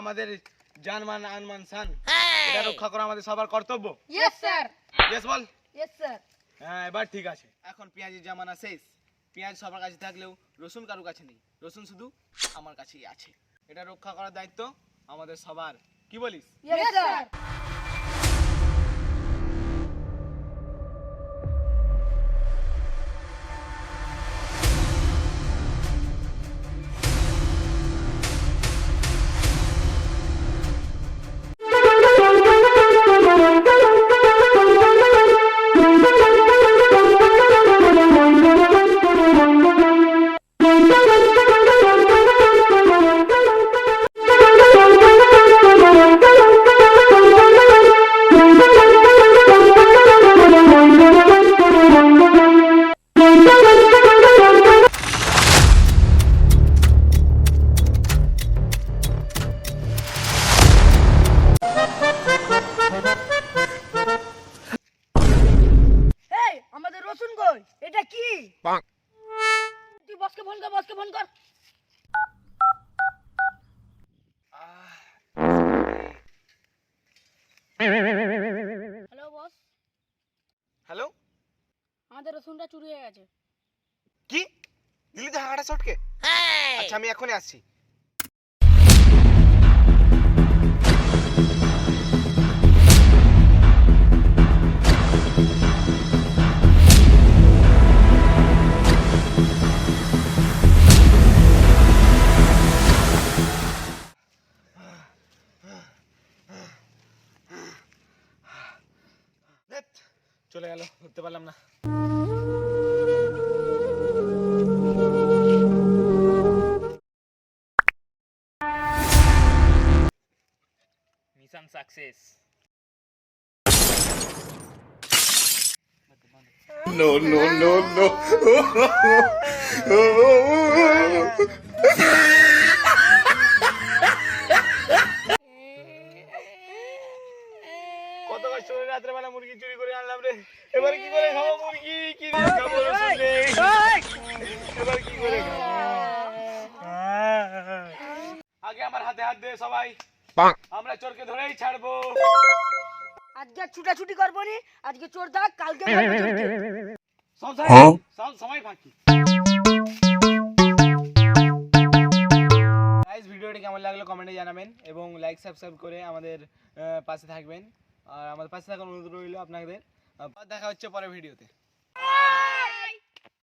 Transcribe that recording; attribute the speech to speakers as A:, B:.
A: আমাদের জানমান আনমান সান। এটা রক্ষা করা আমাদের সবার কর্তব্য।
B: ইয়েস স্যার
A: ইয়েস বল।
B: ইয়েস স্যার
A: হ্যাঁ এবার ঠিক আছে। এখন পেঁয়াজের জামানা শেষ। পেঁয়াজ সবার কাছে থাকলেও রসুন কারও কাছে নেই। রসুন শুধু আমার কাছেই আছে। এটা রক্ষা করার দায়িত্ব আমাদের সবার। কি বলিস?
B: ইয়েস স্যার কি? তুই বসকে ফোন কর বসকে ফোন কর। Hello boss.
A: হ্যালো?
B: আমাদের রসুনটা চুরি হয়ে গেছে।
A: কি? দিলি তো হাঁটা চটকে? আচ্ছা আমি এখনই আসছি। চলে গেল ধরতে পারলাম না
C: mission success
D: No, no, no, no.
A: করে আনলাম রে। এবারে কি করে খাব মুরগি? কি দিয়ে খাব রসুন নেই। এবার কি করে খাব? আগে আমার হাতে হাত দে সবাই। আমরা চোরকে ধরেই ছাড়বো।
B: আজকে ছুটাছুটি করব নি। আজকে চোর থাক কালকে
A: সব সময়
D: হ্যাঁ?
A: সব সময় ফাঁকি। ভিডিওটি কেমন লাগল কমেন্টে জানাবেন এবং লাইক সাবস্ক্রাইব করে আমাদের আহ, পাশে থাকবেন। আর আমাদের পাশে থাকার অনুরোধ রইল আপনাদের। দেখা হচ্ছে পরের ভিডিওতে।